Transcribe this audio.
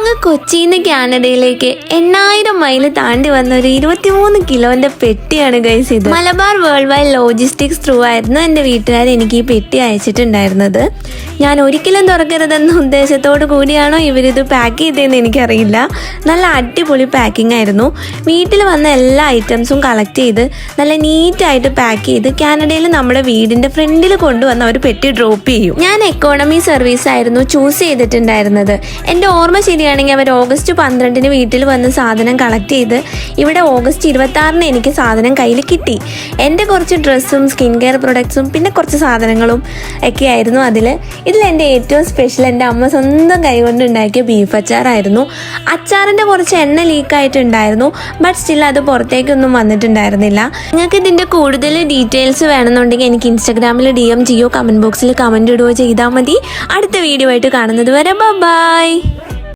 അങ്ങ് കൊച്ചിയിൽ നിന്ന് കാനഡയിലേക്ക് എണ്ണായിരം മൈൽ താണ്ടി വന്ന ഒരു ഇരുപത്തിമൂന്ന് കിലോന്റെ പെട്ടിയാണ് ഗൈസ് ഇത്. Malabar world wide logistics through ആയിരുന്നു എന്റെ വീട്ടുകാർ എനിക്ക് ഈ പെട്ടി അയച്ചിട്ടുണ്ടായിരുന്നത്. ഞാൻ ഒരിക്കലും തുറക്കരുതെന്ന ഉദ്ദേശത്തോടു കൂടിയാണോ ഇവരിത് പാക്ക് ചെയ്തതെന്ന് എനിക്കറിയില്ല. നല്ല അടിപൊളി പാക്കിംഗ് ആയിരുന്നു. വീട്ടിൽ വന്ന എല്ലാ ഐറ്റംസും കളക്ട് ചെയ്ത് നല്ല നീറ്റായിട്ട് പാക്ക് ചെയ്ത് കാനഡയിൽ നമ്മുടെ വീടിന്റെ ഫ്രണ്ടിൽ കൊണ്ടുവന്ന അവർ പെട്ടി ഡ്രോപ്പ് ചെയ്യും. ഞാൻ എക്കോണമി സർവീസ് ആയിരുന്നു ചൂസ് ചെയ്തിട്ടുണ്ടായിരുന്നത്. എന്റെ ഓർമ്മ ശരിയാണെങ്കിൽ അവർ ഓഗസ്റ്റ് പന്ത്രണ്ടിന് വീട്ടിൽ വന്ന് സാധനം കളക്ട് ചെയ്ത് ഇവിടെ ഓഗസ്റ്റ് ഇരുപത്തി ആറിന് എനിക്ക് സാധനം കയ്യിൽ കിട്ടി. എന്റെ കുറച്ച് ഡ്രസ്സും സ്കിൻ കെയർ പ്രൊഡക്ട്സും പിന്നെ കുറച്ച് സാധനങ്ങളും ഒക്കെ ആയിരുന്നു അതിൽ. ഇതിൽ എന്റെ ഏറ്റവും സ്പെഷ്യൽ എന്റെ അമ്മ സ്വന്തം കൈകൊണ്ട് ഉണ്ടാക്കിയ ബീഫ് അച്ചാറായിരുന്നു അച്ചാറിന്റെ കുറച്ച് എണ്ണ ലീക്കായിട്ടുണ്ടായിരുന്നു ബട്ട് സ്റ്റിൽ അത് പുറത്തേക്കൊന്നും വന്നിട്ടുണ്ടായിരുന്നില്ല. നിങ്ങൾക്ക് ഇതിന്റെ കൂടുതൽ ഡീറ്റെയിൽസ് വേണമെന്നുണ്ടെങ്കിൽ എനിക്ക് ഇൻസ്റ്റാഗ്രാമിൽ ഡി എം ചെയ്യോ കമന്റ് ബോക്സിൽ കമന്റ് ഇടുകയോ ചെയ്താൽ മതി. അടുത്ത വീഡിയോ ആയിട്ട് കാണുന്നത് വരെ ബൈ